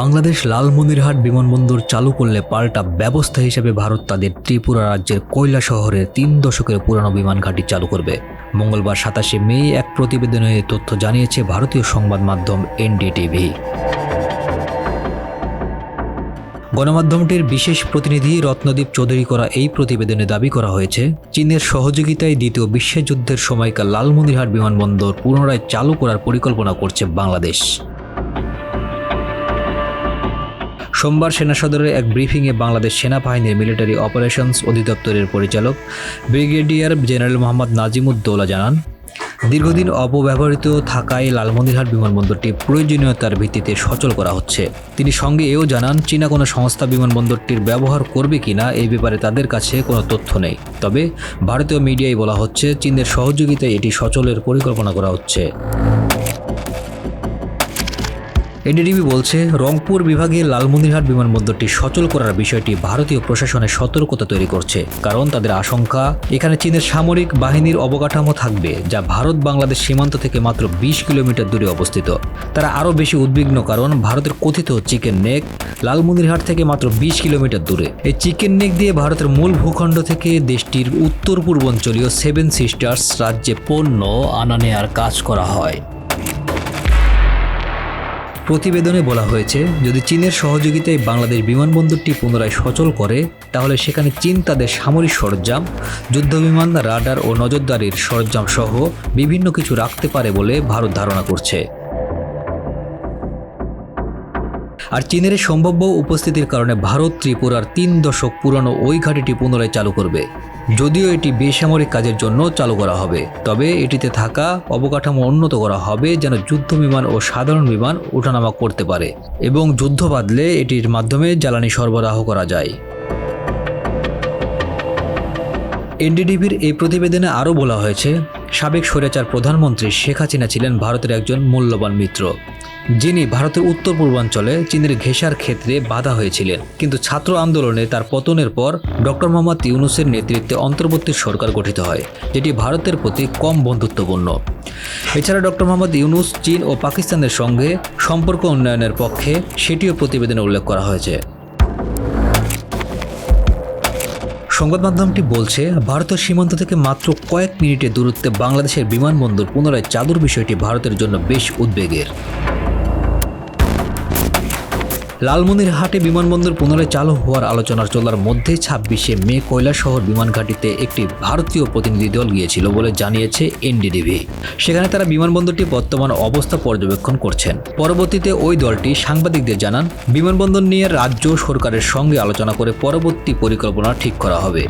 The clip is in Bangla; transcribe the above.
বাংলাদেশ লালমনিরহাট বিমানবন্দর চালু করলে পাল্টা ব্যবস্থা হিসেবে ভারত তাদের ত্রিপুরা রাজ্যের কয়লা শহরে তিন দশকের পুরানো বিমান ঘাঁটি চালু করবে। মঙ্গলবার সাতাশে মে এক প্রতিবেদনে তথ্য জানিয়েছে ভারতীয় সংবাদ মাধ্যম এনডিটিভি। গণমাধ্যমটির বিশেষ প্রতিনিধি রত্নদীপ চৌধুরী করা এই প্রতিবেদনে দাবি করা হয়েছে, চীনের সহযোগিতায় দ্বিতীয় বিশ্বযুদ্ধের সময়কার লালমনিরহাট বিমানবন্দর পুনরায় চালু করার পরিকল্পনা করছে বাংলাদেশ। সোমবার সেনা সদরের এক ব্রিফিংয়ে বাংলাদেশ সেনাবাহিনীর মিলিটারি অপারেশনস অধিদপ্তরের পরিচালক ব্রিগেডিয়ার জেনারেল মোহাম্মদ নাজিমুদ্দৌলা জানান, দীর্ঘদিন অপব্যবহৃত থাকায় লালমন্দিরহাট বিমানবন্দরটি প্রয়োজনীয়তার ভিত্তিতে সচল করা হচ্ছে। তিনি সঙ্গে এও জানান, চীনা কোনো সংস্থা বিমানবন্দরটির ব্যবহার করবে কিনা এই ব্যাপারে তাদের কাছে কোনো তথ্য নেই। তবে ভারতীয় মিডিয়ায় বলা হচ্ছে চীনের সহযোগিতায় এটি সচলের পরিকল্পনা করা হচ্ছে। এনডিটিভি বলছে, রংপুর বিভাগে লালমনিরহাট বিমানবন্দরটি সচল করার বিষয়টি ভারতীয় প্রশাসনের সতর্কতা তৈরি করছে, কারণ তাদের আশঙ্কা, এখানে চীনের সামরিক বাহিনীর অবকাঠামো থাকবে, যা ভারত বাংলাদেশ সীমান্ত থেকে মাত্র বিশ কিলোমিটার দূরে অবস্থিত। তারা আরও বেশি উদ্বিগ্ন, কারণ ভারতের কথিত চিকেন নেক লালমনিরহাট থেকে মাত্র বিশ কিলোমিটার দূরে। এই চিকেন নেক দিয়ে ভারতের মূল ভূখণ্ড থেকে দেশটির উত্তর পূর্বাঞ্চলীয় সেভেন সিস্টার্স রাজ্যে পণ্য আনা নেয়ার কাজ করা হয়। প্রতিবেদনে বলা হয়েছে, যদি চীনের সহযোগিতায় বাংলাদেশ বিমানবন্দরটি পুনরায় সচল করে, তাহলে সেখানে চীন তাদের সামরিক সরঞ্জাম, যুদ্ধবিমান, রাডার ও নজরদারির সরঞ্জাম সহ বিভিন্ন কিছু রাখতে পারে বলে ভারত ধারণা করছে। আর চীনের সম্ভাব্য উপস্থিতির কারণে ভারত ত্রিপুরার তিন দশক পুরনো ওই ঘাঁটিটি পুনরায় চালু করবে। যদিও এটি বেসামরিক কাজের জন্য চালু করা হবে, তবে এটিতে থাকা অবকাঠামো উন্নত করা হবে যেন যুদ্ধ বিমান ও সাধারণ বিমান ওঠানামা করতে পারে এবং যুদ্ধ বাদলে এটির মাধ্যমে জ্বালানি সরবরাহ করা যায়। এনডিডিবির এই প্রতিবেদনে আরও বলা হয়েছে, সাবেক স্বৈরাচার প্রধানমন্ত্রী শেখ হাসিনা ছিলেন ভারতের একজন মূল্যবান মিত্র, যিনি ভারতের উত্তর পূর্বাঞ্চলে চীনের ঘেঁষার ক্ষেত্রে বাধা হয়েছিলেন। কিন্তু ছাত্র আন্দোলনে তার পতনের পর ডক্টর মোহাম্মদ ইউনুসের নেতৃত্বে অন্তর্বর্তী সরকার গঠিত হয়, যেটি ভারতের প্রতি কম বন্ধুত্বপূর্ণ। এছাড়া ডক্টর মোহাম্মদ ইউনুস চীন ও পাকিস্তানের সঙ্গে সম্পর্ক উন্নয়নের পক্ষে সেটিও প্রতিবেদনে উল্লেখ করা হয়েছে। সংবাদ মাধ্যমটি বলছে, ভারতের সীমান্ত থেকে মাত্র কয়েক মিনিটের দূরত্বে বাংলাদেশের বিমানবন্দর পুনরায় চাদুর বিষয়টি ভারতের জন্য বেশ উদ্বেগের। লালমনিরহাটে বিমানবন্দর পুনরায় চালু হওয়ার আলোচনার চলার মধ্যে ছাব্বিশে মে কয়লা শহর বিমান ঘাঁটিতে একটি ভারতীয় প্রতিনিধি দল গিয়েছিল বলে জানিয়েছে এনডিডিভি। সেখানে তারা বিমানবন্দরটি বর্তমান অবস্থা পর্যবেক্ষণ করছেন। পরবর্তীতে ওই দলটি সাংবাদিকদের জানান, বিমানবন্দর নিয়ে রাজ্য সরকারের সঙ্গে আলোচনা করে পরবর্তী পরিকল্পনা ঠিক করা হবে।